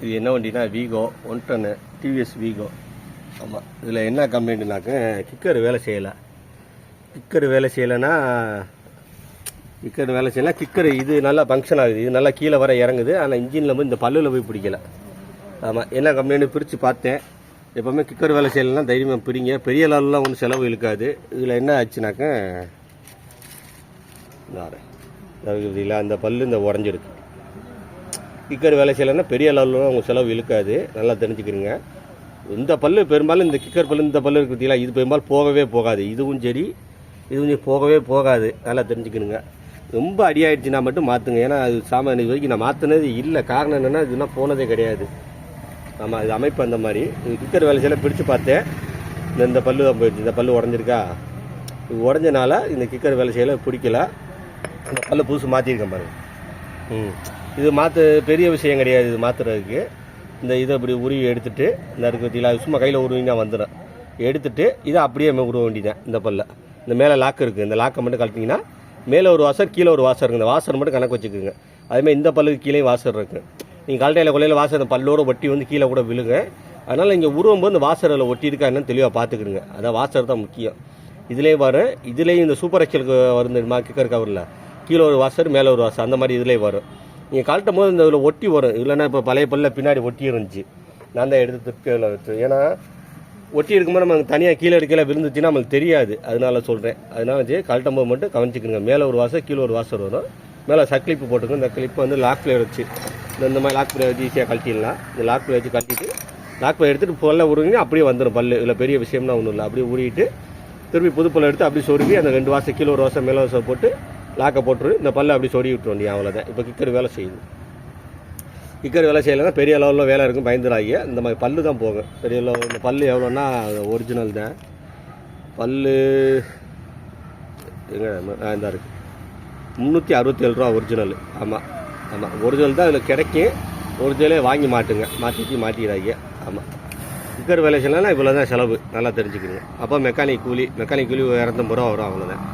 இது என்ன வண்டினா வீகோ ஒன் டன்னு டிவிஎஸ் வீகோ ஆமாம் இதில் என்ன கம்ப்ளைண்ட்னாக்க கிக்கர் வேலை செய்யலை. கிக்கர் வேலை செய்யலைன்னா கிக்கர் வேலை செய்யலாம் கிக்கர் இது நல்லா ஃபங்க்ஷன் ஆகுது. இது நல்லா கீழே வர இறங்குது. ஆனால் இன்ஜினில் போய் இந்த பல்லில் போய் பிடிக்கல. ஆமாம் என்ன கம்ப்ளைண்ட்டு பிரித்து பார்த்தேன். எப்போவுமே கிக்கர் வேலை செய்யலைன்னா தைரியமாக பிடிங்க. பெரிய லெவல்லாம் ஒன்றும் செலவு இழுக்காது. இதில் என்ன ஆச்சுனாக்க இந்த அந்த பல்லு இந்த உடஞ்சிருக்கு. கிக்கர் வேலை செய்யலைன்னா பெரிய லெவலில் உங்கள் செலவு இழுக்காது. நல்லா தெரிஞ்சுக்கிறீங்க. இந்த பல்லு பெரும்பாலும் இந்த கிக்கர் பல்லு இந்த பல்லு இருக்கிறீங்களா இது பெரும்பாலும் போகவே போகாது. இதுவும் சரி இதுவும் சரி போகவே போகாது. நல்லா தெரிஞ்சுக்கணுங்க ரொம்ப அடியாயிடுச்சுன்னா மட்டும் மாற்றுங்க ஏன்னா அது சாமான் இது வரைக்கும் நான் மாற்றினது இல்லை. காரணம் என்னென்னா இதுனா போனதே கிடையாது. ஆமாம் இது அமைப்பு அந்த மாதிரி. இது கிக்கர் வேலை செய்யல பிரித்து பார்த்தேன். இந்த இந்த பல்லு தான் போயிடுச்சு. இந்த பல்லு உடஞ்சிருக்கா? இது உடஞ்சனால இந்த கிக்கர் வேலை செய்யல பிடிக்கல. அந்த பல்லு புதுசு மாற்றிருக்கேன் பாருங்க. ம். இது மாற்று பெரிய விஷயம் கிடையாது இது மாற்றுறதுக்கு இந்த இதை இப்படி உருவி எடுத்துட்டு இந்த இருக்கு பார்த்தீங்களா சும்மா கையில் உருவினா வந்துடும் எடுத்துட்டு இதை அப்படியே உருவ வேண்டியதான் இந்த பல்ல. இந்த மேலே லாக் இருக்குது இந்த லாக்கை மட்டும் கழட்டிங்கன்னா மேலே ஒரு வாசர் கீழே ஒரு வாசர் இருக்குது இந்த வாசர் மட்டும் கணக்கு வச்சுக்கோங்க. அதுமாதிரி இந்த பல்லுக்கு கீழே வாசர் இருக்குது நீங்கள் கழட்டையில் கொள்ளையில் வாசர் அந்த பல்லோட ஒட்டி வந்து கீழே கூட விழுங்க. அதனால் இங்கே உருவும் போது இந்த வாசரில் ஒட்டி இருக்கா என்னன்னு தெளிவாக பார்த்துக்கிடுங்க. அதான் வாசர் தான் முக்கியம். இதுலேயும் வரும் இதுலேயும் இந்த சூப்பர் எக்ஸலுக்கு வரும் தெரியுமா கிக்கர் கவரில் கீழே ஒரு வாசர் மேலே ஒரு வாசர் அந்த மாதிரி இதுலேயே வரும். நீங்கள் கழட்டும் போது இந்த இதில் ஒட்டி வரும். இல்லைன்னா இப்போ பழைய பல்ல பின்னாடி ஒட்டி இருந்துச்சு. நான் தான் எடுத்து திருப்பியில் வச்சு. ஏன்னா ஒட்டி இருக்கும்போது நம்ம தனியாக கீழே எடுக்கல விழுந்துச்சுன்னா நம்மளுக்கு தெரியாது. அதனால சொல்கிறேன் அதனால வச்சு கழட்டும் போது மட்டும் கவனிச்சிக்கணுங்க மேலே ஒரு வாசம் கீழே ஒரு வாசம் வரும். மேலே சக்லிப்பு போட்டுக்கணும். இந்த கிளிப்பு வந்து லாக் வச்சு. இந்த இந்த மாதிரி லாக் பிளே வச்சு ஈஸியாக கழட்டிடலாம். இந்த லாக் பிளே வச்சு கழட்டிட்டு லாக் பிளே எடுத்துட்டு பல்ல உருங்கினா அப்படியே வந்துடும் பல்லு. இதில் பெரிய விஷயம்னா ஒன்றும் இல்லை. அப்படியே உருகிட்டு திருப்பி புது பல்ல எடுத்து அப்படியே சொருகி அந்த ரெண்டு வாசம் கீழே ஒரு வாசம் மேலே வாசம் போட்டு லாக்கை போட்டுரு இந்த பல்லை அப்படி சொருவி விட்டுரு வேண்டிய அவ்வளோதான் இப்போ கிக்கர் வேலை செய்யுது. கிக்கர் வேலை செய்யலைன்னா பெரிய லெவலில் வேலை இருக்கும் பயந்துடாங்க இந்த மாதிரி பல்லு தான் போகும் பெரிய லெவல் இந்த பல்லு எவ்வளோன்னா ஒரிஜினல் தான். பல்லு எங்க இந்த இருக்குது முந்நூற்றி அறுபத்தேழு ரூபா ஒரிஜினல் ஆமாம் ஆமாம் ஒரிஜினல் தான் அதில் கிடைக்கும். ஒரிஜினலே வாங்கி மாட்டுங்க. மாற்றிட்டு மாட்டிடுறாங்க ஆமாம் கிக்கர் வேலை செய்யலைன்னா இவ்வளோ தான் செலவு. நல்லா தெரிஞ்சுக்கணும் அப்போ மெக்கானிக் கூலி மெக்கானிக் கூலி இரநூத்தம்பது ரூபா வரும் அவ்வளோதான்